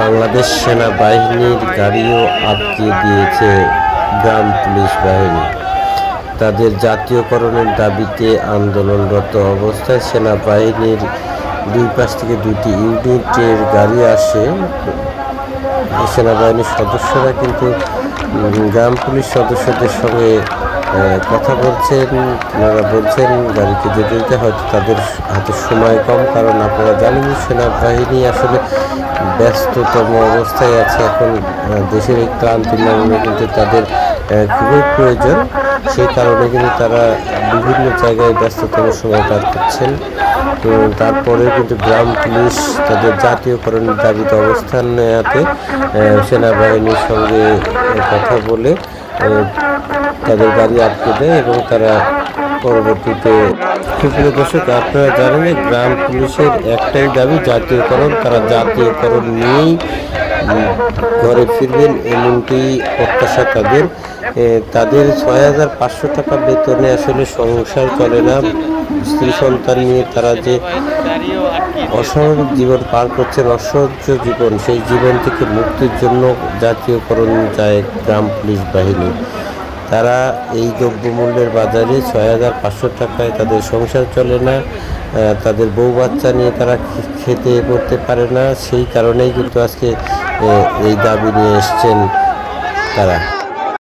বাংলাদেশ সেনাবাহিনীর গাড়িও আটকে দিয়েছে গ্রাম পুলিশ বাহিনী। তাদের জাতীয়করণের দাবিতে আন্দোলনরত অবস্থায় সেনাবাহিনীর দুই পাশ থেকে দুটি ইউনিটের গাড়ি আসে। সেনাবাহিনীর সদস্যরা কিন্তু গ্রাম পুলিশ সদস্যদের সঙ্গে কথা বলছেন, ওনারা বলছেন গাড়িতে যেতে যেতে হয়তো তাদের হাতে সময় কম, কারণ আপনারা জানেন সেনাবাহিনী আসলে ব্যস্ততম অবস্থায় আছে। এখন দেশের এই ক্লান্তি নামে কিন্তু তাদের খুবই প্রয়োজন। সেই কারণে কিন্তু তারা বিভিন্ন জায়গায় ব্যস্ততম সময় পার করছেন। তো তারপরে কিন্তু গ্রাম পুলিশ তাদের জাতীয়করণের দাবিতে অবস্থান নেওয়াতে সেনাবাহিনীর সঙ্গে কথা বলে তাদের গাড়ি আটকে দেয় এবং তারা পরবর্তীতে সুপ্রিয় দর্শক, আপনারা জানেন গ্রাম পুলিশের একটাই দাবি, জাতীয়করণ। তারা জাতীয়করণ নিয়েই ঘরে ফিরবেন, এমনটি প্রত্যাশা তাদের। তাদের ছয় হাজার পাঁচশো টাকা বেতনে আসলে সংসার চলে না। স্ত্রী সন্তান নিয়ে তারা যে অস্বাভাবিক জীবন পার করছেন, অসহ্য জীবন, সেই জীবন থেকে মুক্তির জন্য জাতীয়করণ চায় গ্রাম পুলিশ বাহিনী। তারা এই দ্রব্যমূল্যের বাজারে ছয় হাজার পাঁচশো টাকায় তাদের সংসার চলে না। তাদের বউ বাচ্চা নিয়ে তারা খেতে পড়তে পারে না। সেই কারণেই কিন্তু আজকে এই দাবি নিয়ে এসছেন তারা।